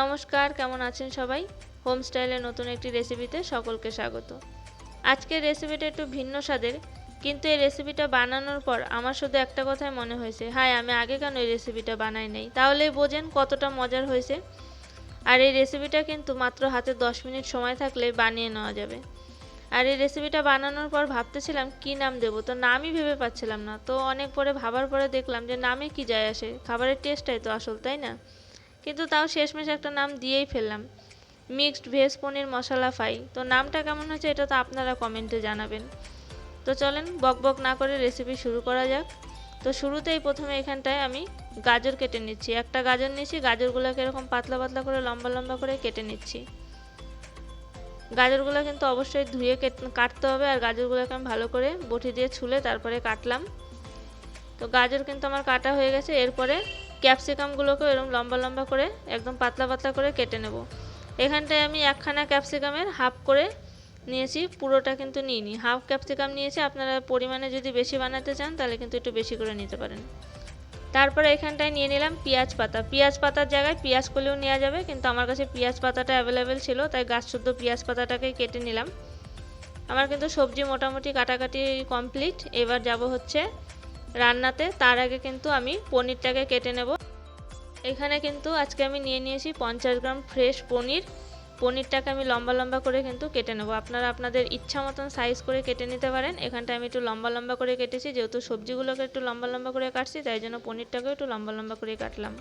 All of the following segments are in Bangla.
নমস্কার, কেমন আছেন সবাই? হোম স্টাইলের নতুন একটি রেসিপিতে সকলকে স্বাগত। আজকের রেসিপিটা একটু ভিন্ন স্বাদের, কিন্তু এই রেসিপিটা বানানোর পর আমার শুধু একটা কথাই মনে হয়েছে, হায়, আমি আগে কেন এই রেসিপিটা বানাই নাই? তাহলেই বোঝেন কতটা মজার হয়েছে। আর এই রেসিপিটা কিন্তু মাত্র হাতে দশ মিনিট সময় থাকলে বানিয়ে নেওয়া যাবে। আর এই রেসিপিটা বানানোর পর ভাবতেছিলাম, কি নাম দেবো? তো নামই ভেবে পাচ্ছিলাম না। তো অনেক পরে ভাবার পরে দেখলাম যে, নামে কি যায় আসে? খাবারের টেস্টটাই তো আসল, তাই না? কিন্তু তাও শেষমেশ একটা নাম দিয়েই ফেললাম। Mixed veg paneer masala fry. তো নামটা কেমন হয়েছে এটা তো আপনারা কমেন্টে জানাবেন। তো চলেন বক বক না করে রেসিপি শুরু করা যাক। তো শুরুতেই প্রথমে এখানটায় আমি গাজর কেটে নিচ্ছি। একটা গাজর নিচ্ছি গাজরগুলোকে এরকম পাতলা পাতলা করে, লম্বা লম্বা করে কেটে নিচ্ছি। গাজরগুলো কিন্তু অবশ্যই ধুয়ে কাটতে হবে আর গাজরগুলোকে আমি ভালো করে বটি দিয়ে ছুলে তারপরে কাটলাম। তো গাজর কিন্তু আমার কাটা হয়ে গেছে। এরপরে ক্যাপসিকামগুলোকেও এরকম লম্বা লম্বা করে, একদম পাতলা পাতলা করে কেটে নেব। এখানটায় আমি একখানা ক্যাপসিকামের হাফ করে নিয়েছি, পুরোটা কিন্তু নিইনি। হাফ ক্যাপসিকাম নিয়েছি, আপনারা পরিমাণে যদি বেশি বানাতে চান, তাহলে কিন্তু একটু বেশি করে নিতে পারেন। তারপরে এখানটায় নিয়ে নিলাম পেঁয়াজ পাতা। পেঁয়াজ পাতার জায়গায় পেঁয়াজ করলেও নেওয়া যাবে, কিন্তু আমার কাছে পেঁয়াজ পাতাটা অ্যাভেলেবেল ছিল, তাই গাছ শুদ্ধ পেঁয়াজ পাতাটাকে কেটে নিলাম। আমার কিন্তু সবজি মোটামুটি কাটাকাটি কমপ্লিট এবার যাব হচ্ছে রান্নাতে, তার আগে কিন্তু আমি পনিরটাকে কেটে নেব। এখানে কিন্তু আজকে আমি নিয়ে নিয়েছি পঞ্চাশ গ্রাম ফ্রেশ পনির। পনিরটাকে আমি লম্বা লম্বা করে কিন্তু কেটে নেব। আপনারা আপনাদের ইচ্ছা মতন সাইজ করে কেটে নিতে পারেন। এখানটা আমি একটু লম্বা লম্বা করে কেটেছি, যেহেতু সবজিগুলোকে একটু লম্বা লম্বা করে কাটছি, তাই জন্য পনিরটাকেও একটু লম্বা লম্বা করে কাটলাম।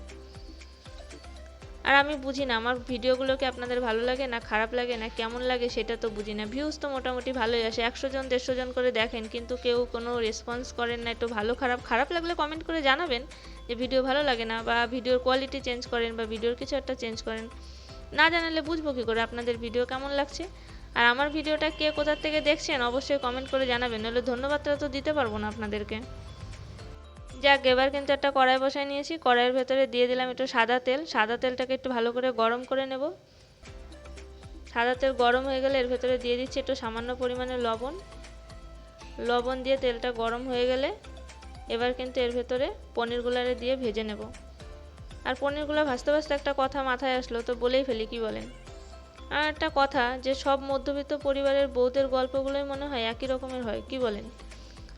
আর আমি বুঝি না, আমার ভিডিওগুলোকে আপনাদের ভালো লাগে না খারাপ লাগে না কেমন লাগে সেটা তো বুঝি না। ভিউজ তো মোটামুটি ভালোই আসে, একশো জন, দেড়শো জন করে দেখেন, কিন্তু কেউ কোনো রেসপন্স করেন না, একটু ভালো খারাপ খারাপ লাগলে কমেন্ট করে জানাবেন যে ভিডিও ভালো লাগে না বা ভিডিওর কোয়ালিটি চেঞ্জ করেন বা ভিডিওর কিছু একটা চেঞ্জ করেন। না জানালে বুঝব কী করে আপনাদের ভিডিও কেমন লাগছে। আর আমার ভিডিওটা কে কোথার থেকে দেখছেন অবশ্যই কমেন্ট করে জানাবেন নাহলে ধন্যবাদটা তো দিতে পারব না আপনাদেরকে। যাক, এবার কিন্তু একটা কড়াই বসাই নিয়েছি। কড়াইয়ের ভেতরে দিয়ে দিলাম একটু সাদা তেল। সাদা তেলটাকে একটু ভালো করে গরম করে নেব। সাদা তেল গরম হয়ে গেলে এর ভেতরে দিয়ে দিচ্ছি একটু সামান্য পরিমাণে লবণ। লবণ দিয়ে তেলটা গরম হয়ে গেলে এবার কিন্তু এর ভেতরে পনিরগুলারে দিয়ে ভেজে নেব। আর পনিরগুলো ভাজতে ভাজতে একটা কথা মাথায় আসলো, তো বলেই ফেলি, কি বলেন? আর একটা কথা, যে সব মধ্যবিত্ত পরিবারের বউদের গল্পগুলোই মনে হয় একই রকমের হয়, কি বলেন?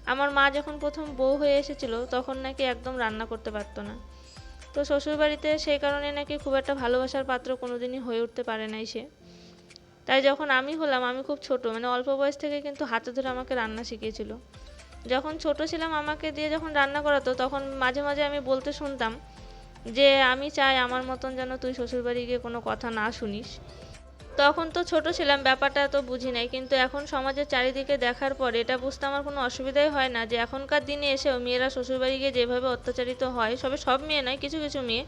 আমার মা যখন প্রথম বউ হয়ে এসেছিল, তখন নাকি একদম রান্না করতে পারতো না। তো শ্বশুরবাড়িতে সেই কারণে নাকি খুব একটা ভালোবাসার পাত্র কোনোদিনই হয়ে উঠতে পারে নাই সে। তাই যখন আমি হলাম, আমি খুব ছোট মানে অল্প বয়স থেকে কিন্তু হাতে ধরে আমাকে রান্না শিখিয়েছিল। যখন ছোট ছিলাম, আমাকে দিয়ে যখন রান্না করাতো, তখন মাঝে মাঝে আমি বলতে শুনতাম যে, আমি চাই আমার মতন যেন তুই শ্বশুরবাড়ি গিয়ে কোনো কথা না শুনিস। তখন তো ছোট ছিলাম, ব্যাপারটা তো বুঝি নাই। কিন্তু এখন সমাজের চারিদিকে দেখার পর এটা বুঝতে আমার কোনো অসুবিধাই হয় না যে এখনকার দিনে এসেও মেয়েরা শ্বশুরবাড়ি গিয়ে যেভাবে অত্যাচারিত হয়, সবে সব মেয়ে নয়, কিছু কিছু মেয়ে।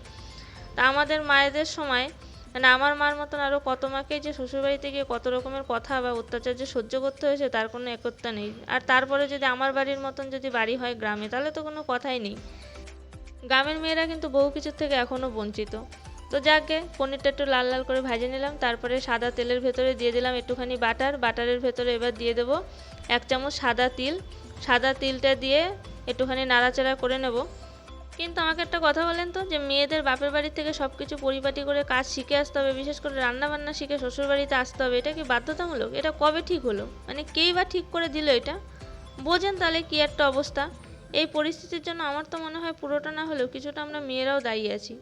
তা আমাদের মায়েদের সময় মানে আমার মার মতন আরও কত মাকে যে শ্বশুরবাড়িতে গিয়ে কত রকমের কথা বা অত্যাচার যে সহ্য করতে হয়েছে তার কোনো একত্রা নেই। আর তারপরে যদি আমার বাড়ির মতন যদি বাড়ি হয় গ্রামে, তাহলে তো কোনো কথাই নেই। গ্রামের মেয়েরা কিন্তু বহু কিছুর থেকে এখনও বঞ্চিত। তো যাকে পনিরটা একটু লাল লাল করে ভেজে নিলাম, তারপরে সাদা তেলের ভেতরে দিয়ে দিলাম একটুখানি বাটার, বাটারের ভেতরে এবার দিয়ে দেবো এক চামচ সাদা তিল, সাদা তিলটা দিয়ে একটুখানি নাড়াচাড়া করে নেব। কিন্তু আমাকে একটা কথা বলেন তো, যে মেয়েদের বাপের বাড়ি থেকে সব কিছু পরিপাটি করে কাজ শিখে আসতে হবে, বিশেষ করে রান্না বান্না শিখে শ্বশুরবাড়িতে আসতে হবে, এটা কি বাধ্যতামূলক? এটা কবে ঠিক হলো? মানে কেই বা ঠিক করে দিল এটা? বোঝেন তাহলে কী একটা অবস্থা। এই পরিস্থিতির জন্য আমার তো মনে হয় পুরোটা না হলেও কিছুটা আমরা মেয়েরাও দায়ী আছি।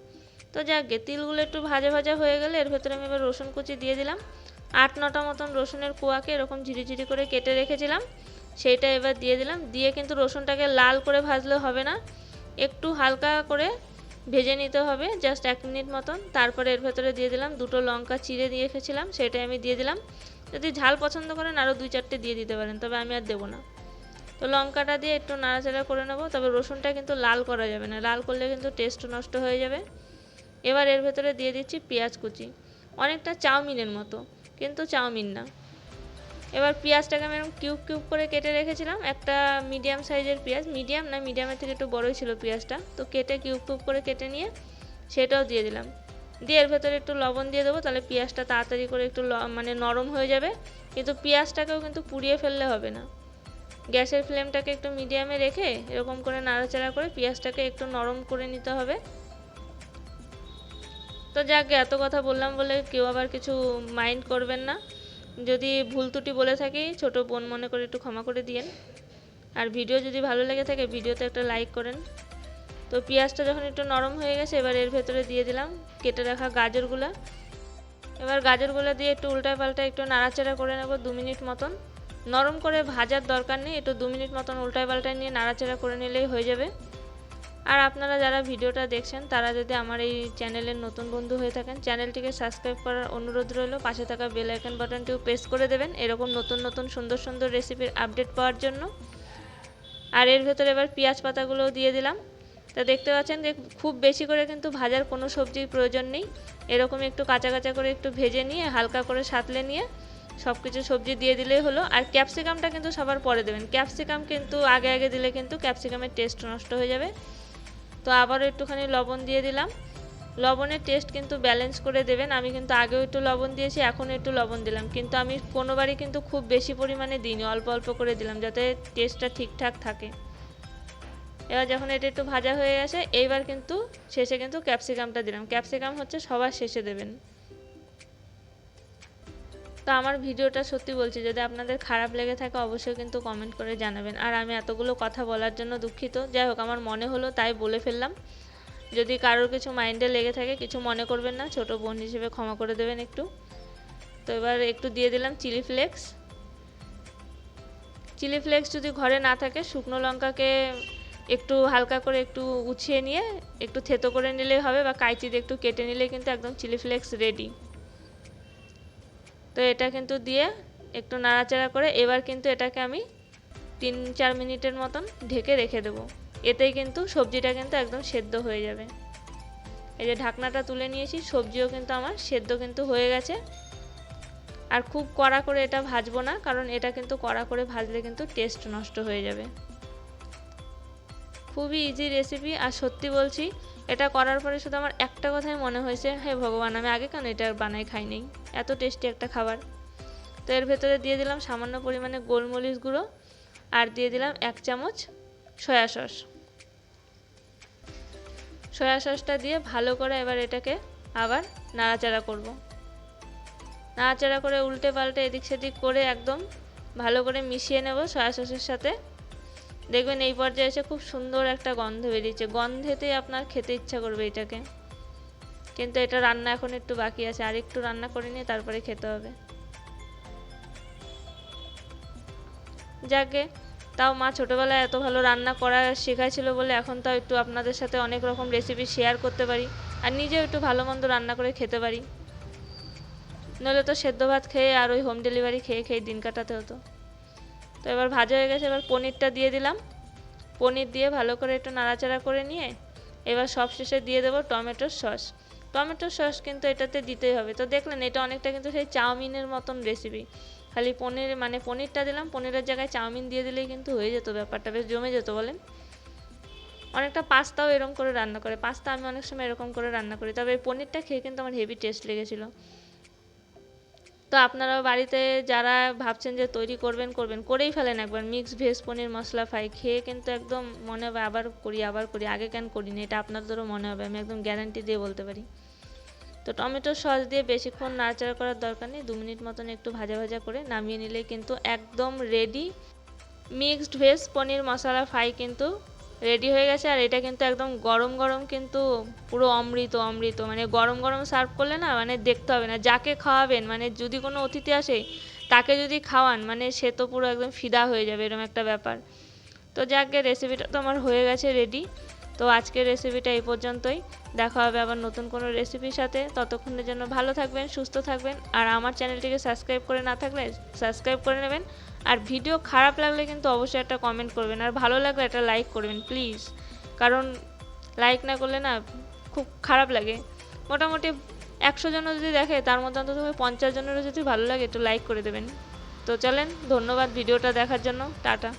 তো যাকগে তিলগুলো একটু ভাজা ভাজা হয়ে গেলে এর ভেতরে আমি এবার রসুন কুচি দিয়ে দিলাম। আট, নটা মতন রসুনের কুয়াকে এরকম ঝিরিঝিরি করে কেটে রেখেছিলাম, সেইটা এবার দিয়ে দিলাম। দিয়ে কিন্তু রসুনটাকে লাল করে ভাজলে হবে না, একটু হালকা করে ভেজে নিতে হবে, জাস্ট এক মিনিট মতন। তারপরে এর ভেতরে দিয়ে দিলাম দুটো লঙ্কা চিড়ে দিয়ে রেখেছিলাম, সেটাই আমি দিয়ে দিলাম। যদি ঝাল পছন্দ করেন আরও দুই চারটে দিয়ে দিতে পারেন, তবে আমি আর দেবো না। তো লঙ্কাটা দিয়ে একটু নাড়াচাড়া করে নেব, তবে রসুনটা কিন্তু লাল করা যাবে না, লাল করলে কিন্তু টেস্ট নষ্ট হয়ে যাবে। এবার এর ভেতরে দিয়ে দিচ্ছি পেঁয়াজ কুচি। অনেকটা চাউমিনের মতো, কিন্তু চাউমিন না। এবার পেঁয়াজটাকে আমি এরকম কিউব কিউব করে কেটে রেখেছিলাম। একটা মিডিয়াম সাইজের পেঁয়াজ, মিডিয়াম না মিডিয়ামের থেকে একটু বড়ই ছিল পেঁয়াজটা। তো কেটে কিউব কিউব করে কেটে নিয়ে সেটাও দিয়ে দিলাম। দিয়ে এর ভেতরে একটু লবণ দিয়ে দেবো, তাহলে পেঁয়াজটা তাড়াতাড়ি করে একটু মানে নরম হয়ে যাবে। কিন্তু পেঁয়াজটাকেও কিন্তু পুড়িয়ে ফেললে হবে না। গ্যাসের ফ্লেমটাকে একটু মিডিয়ামে রেখে এরকম করে নাড়াচাড়া করে পেঁয়াজটাকে একটু নরম করে নিতে হবে। তো যাক, এত কথা বললাম বলে কেউ আবার কিছু মাইন্ড করবেন না। যদি ভুল ত্রুটি বলে থাকি, ছোট বোন মনে করে একটু ক্ষমা করে দিয়েন। আর ভিডিও যদি ভালো লেগে থাকে ভিডিওতে একটা লাইক করেন। তো পেঁয়াজটা যখন একটু নরম হয়ে গেছে, এবার এর ভেতরে দিয়ে দিলাম কেটে রাখা গাজরগুলো। এবার গাজরগুলো দিয়ে একটু উল্টায় পাল্টায় একটু নাড়াচাড়া করে নেব দু মিনিট মতন। নরম করে ভাজার দরকার নেই, একটু দু মিনিট মতন উল্টায় পাল্টায় নিয়ে নাড়াচাড়া করে নিলেই হয়ে যাবে। আর আপনারা যারা ভিডিওটা দেখছেন, তারা যদি আমার এই চ্যানেলের নতুন বন্ধু হয়ে থাকেন, চ্যানেলটিকে সাবস্ক্রাইব করার অনুরোধ রইল। পাশে থাকা বেল আইকন বাটনটিও প্রেস করে দেবেন, এরকম নতুন নতুন সুন্দর সুন্দর রেসিপির আপডেট পাওয়ার জন্য। আর এর ভেতরে এবার পেঁয়াজ পাতাগুলোও দিয়ে দিলাম। তা দেখতে পাচ্ছেন যে খুব বেশি করে কিন্তু ভাজার কোনো সবজির প্রয়োজন নেই। এরকম একটু কাঁচা কাঁচা করে একটু ভেজে নিয়ে, হালকা করে সাতলে নিয়ে সব কিছু সবজি দিয়ে দিলেই হলো। আর ক্যাপসিকামটা কিন্তু সবার পরে দেবেন। ক্যাপসিকাম কিন্তু আগে আগে দিলে কিন্তু ক্যাপসিকামের টেস্ট নষ্ট হয়ে যাবে। তো আবারও একটুখানি লবণ দিয়ে দিলাম। লবণের টেস্ট কিন্তু ব্যালেন্স করে দেবেন। আমি কিন্তু আগেও একটু লবণ দিয়েছি এখন একটু লবণ দিলাম। কিন্তু আমি কোনোবারই কিন্তু খুব বেশি পরিমাণে দিইনি, অল্প অল্প করে দিলাম যাতে টেস্টটা ঠিকঠাক থাকে। এবার যখন এটা একটু ভাজা হয়ে গেছে এইবার কিন্তু শেষে কিন্তু ক্যাপসিকামটা দিলাম। ক্যাপসিকাম হচ্ছে সবার শেষে দেবেন। তো আমার ভিডিওটা সত্যি বলছি, যদি আপনাদের খারাপ লেগে থাকে অবশ্যই কিন্তু কমেন্ট করে জানাবেন। আর আমি এতগুলো কথা বলার জন্য দুঃখিত। যাই হোক, আমার মনে হলো তাই বলে ফেললাম। যদি কারোর কিছু মাইন্ডে লেগে থাকে, কিছু মনে করবেন না, ছোট বোন হিসেবে ক্ষমা করে দেবেন একটু। তো এবার একটু দিয়ে দিলাম চিলি ফ্লেক্স। চিলি ফ্লেক্স যদি ঘরে না থাকে, শুকনো লঙ্কাকে একটু হালকা করে একটু উছিয়ে নিয়ে, একটু থেতো করে নিলেই হবে বা কাঁচি দিয়ে একটু কেটে নিলে কিন্তু একদম চিলি ফ্লেক্স রেডি তো এটা কিন্তু দিয়ে একটু নাড়াচাড়া করে এবার কিন্তু এটাকে আমি তিন, চার মিনিটের মতন ঢেকে রেখে দেবো। এতেই কিন্তু সবজিটা কিন্তু একদম সেদ্ধ হয়ে যাবে। এই যে ঢাকনাটা তুলে নিয়েছি, সবজিও কিন্তু আমার সেদ্ধ কিন্তু হয়ে গেছে। আর খুব কড়া করে এটা ভাজবো না, কারণ এটা কিন্তু কড়া করে ভাজলে কিন্তু টেস্ট নষ্ট হয়ে যাবে। খুবই ইজি রেসিপি আর সত্যি বলছি, এটা করার পরে শুধু আমার একটা কথাই মনে হয়েছে, হে ভগবান, আমি আগে কেন এটা বানাই খাই নেই? এত টেস্টি একটা খাবার। তো এর ভেতরে দিয়ে দিলাম সামান্য পরিমাণে গোলমরিচ গুঁড়ো, আর দিয়ে দিলাম এক চামচ সয়া সস সয়া সসটা দিয়ে ভালো করে এবার এটাকে আবার নাড়াচাড়া করব। নাড়াচাড়া করে উল্টে পাল্টে এদিক সেদিক করে একদম ভালো করে মিশিয়ে নেব সয়া সসের সাথে। দেখবেন এই পর্যায়ে এসে খুব সুন্দর একটা গন্ধ বেরিয়েছে। গন্ধেতেই আপনার খেতে ইচ্ছা করবে এটাকে। কিন্তু এটা রান্না এখন একটু বাকি আছে। আর একটু রান্না করে নিয়ে তারপরে খেতে হবে। যাকে, তাও মা ছোটোবেলায় এত ভালো রান্না করা শেখাইছিল বলে এখন তাও একটু আপনাদের সাথে অনেক রকম রেসিপি শেয়ার করতে পারি। আর নিজেও একটু ভালো মন্দ রান্না করে খেতে পারি। নইলে তো সেদ্ধ ভাত খেয়ে আর ওই হোম ডেলিভারি খেয়ে খেয়ে দিন কাটাতে হতো। তো এবার ভাজা হয়ে গেছে, এবার পনিরটা দিয়ে দিলাম। পনির দিয়ে ভালো করে একটু নাড়াচাড়া করে নিয়ে এবার সবশেষে দিয়ে দেবো টমেটোর সস। টমেটোর সস কিন্তু এটাতে দিতেই হবে। তো দেখলেন এটা অনেকটা কিন্তু সেই চাউমিনের মতন রেসিপি খালি পনির মানে পনিরটা দিলাম, পনিরের জায়গায় চাউমিন দিয়ে দিলেই কিন্তু হয়ে যেত ব্যাপারটা, বেশ জমে যেত বলেন। অনেকটা পাস্তাও এরকম করে রান্না করে, পাস্তা আমি অনেক সময় এরকম করে রান্না করি, তবে পনিরটা খেয়ে কিন্তু আমার হেভি টেস্ট লেগেছিলো। তো আপনারা বাড়িতে যারা ভাবছেন যে তৈরি করবেন করবেন, করেই ফেলেন একবার। Mix veg paneer masala fry খেয়ে কিন্তু একদম মনে হবে আবার করি আবার করি, আগে কেন করিনি? এটা আপনাদেরও মনে হবে, আমি একদম গ্যারান্টি দিয়ে বলতে পারি। তো টমেটো সস দিয়ে বেশিক্ষণ নাড়াচাড়া করার দরকার নেই, দু মিনিট মতন একটু ভাজা ভাজা করে নামিয়ে নিলে কিন্তু একদম ready mixed veg paneer masala fry কিন্তু রেডি হয়ে গেছে আর এটা কিন্তু একদম গরম গরম কিন্তু পুরো অমৃত অমৃত। মানে গরম গরম সার্ভ করলে না মানে দেখতে হবে না, যাকে খাওয়াবেন মানে যদি কোনো অতিথি আসে, তাকে যদি খাওয়ান মানে সে তো পুরো একদম ফিদা হয়ে যাবে এরকম একটা ব্যাপার। তো যাকে রেসিপিটা তো আমার হয়ে গেছে রেডি তো আজকের রেসিপিটা এই পর্যন্তই। দেখা হবে আবার নতুন কোনো রেসিপির সাথে। ততক্ষণের জন্য ভালো থাকবেন, সুস্থ থাকবেন। আর আমার চ্যানেলটিকে সাবস্ক্রাইব করে না থাকলে সাবস্ক্রাইব করে নেবেন। আর ভিডিও খারাপ লাগলে কিন্তু অবশ্যই একটা কমেন্ট করবেন, আর ভালো লাগলে একটা লাইক করবেন প্লিজ কারণ লাইক না করলে না খুব খারাপ লাগে। মোটামুটি একশো জন যদি দেখে, তার মধ্যে অন্তত পঞ্চাশ জনেরও যদি ভালো লাগে, একটু লাইক করে দেবেন। তো চলেন, ধন্যবাদ ভিডিওটা দেখার জন্য। টাটা।